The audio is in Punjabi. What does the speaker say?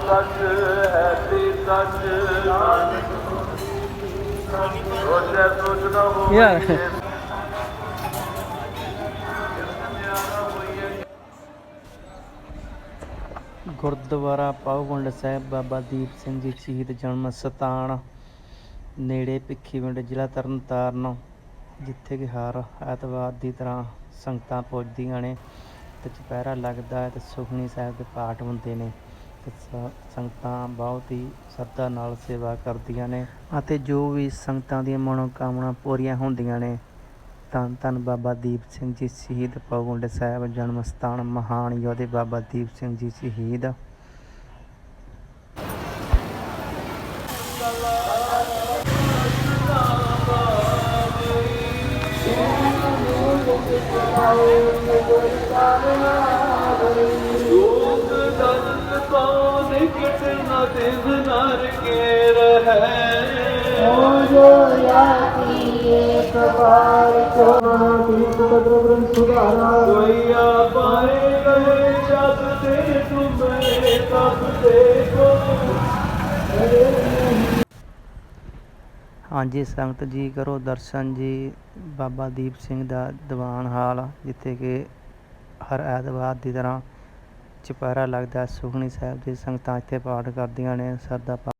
ਸੱਚ ਹੈ ਤੇ ਗੁਰਦੁਆਰਾ ਪਾਉਗੁੰਡ ਸਾਹਿਬ ਬਾਬਾ ਦੀਪ ਸਿੰਘ ਜੀ ਸ਼ਹੀਦ ਜਨਮ ਸਤਾਨ ਨੇੜੇ ਪਿੱਖੀਵਿੰਡ ਜ਼ਿਲ੍ਹਾ ਤਰਨਤਾਰਨ ਜਿੱਥੇ ਕਿ ਹਰ ਐਤਵਾਰ ਦੀ ਤਰ੍ਹਾਂ ਸੰਗਤਾਂ ਪਹੁੰਚਦੀਆਂ ਨੇ ਤੇ ਚਪਹਿਰਾ ਲੱਗਦਾ ਹੈ ਤੇ ਸੁਖਣੀ ਸਾਹਿਬ ਦੇ ਪਾਠ ਹੁੰਦੇ ਨੇ। ਸੰਗਤਾਂ ਬਹੁਤ ਹੀ ਸ਼ਰਧਾ ਨਾਲ ਸੇਵਾ ਕਰਦੀਆਂ ਨੇ ਅਤੇ ਜੋ ਵੀ ਸੰਗਤਾਂ ਦੀਆਂ ਮਨੋਕਾਮਨਾ ਪੂਰੀਆਂ ਹੁੰਦੀਆਂ ਨੇ ਧੰਨ ਧੰਨ ਬਾਬਾ ਦੀਪ ਸਿੰਘ ਜੀ ਸ਼ਹੀਦ ਪਗੁੰਡ ਸਾਹਿਬ ਜਨਮ ਸਥਾਨ ਮਹਾਨ ਯੋਧੇ ਬਾਬਾ ਦੀਪ ਸਿੰਘ ਜੀ ਸ਼ਹੀਦ। ਲੋਕ ਕੌਣ ਕਿਟ ਨ ਤਿਸ ਨਰ ਕੇ ਰਹੈ। ਜੋ ਯਾਤੀ ਇੱਕ ਵਾਰ ਚੋਣਾ ਤੀਰਥ ਬਦਰ ਬ੍ਰਹਮ ਸੁਧਾਰਾ। ਕੋਈਆ ਪਾਏ ਗਏ ਜਬ ਤੇ ਤੁਮੇ ਤਬ ਤੇ ਕੋ। ਹਾਂਜੀ ਸੰਗਤ ਜੀ ਕਰੋ ਦਰਸ਼ਨ ਜੀ। ਬਾਬਾ ਦੀਪ ਸਿੰਘ ਦਾ ਦੀਵਾਨ ਹਾਲ ਜਿੱਥੇ ਕਿ ਹਰ ਐਤਵਾਰ ਦੀ ਤਰ੍ਹਾਂ ਚੁਪਹਿਰਾ ਲੱਗਦਾ ਹੈ। ਸੁਖਣੀ ਸਾਹਿਬ ਦੀ ਸੰਗਤਾਂ ਇੱਥੇ ਪਾਠ ਕਰਦੀਆਂ ਨੇ ਸਰਦਾ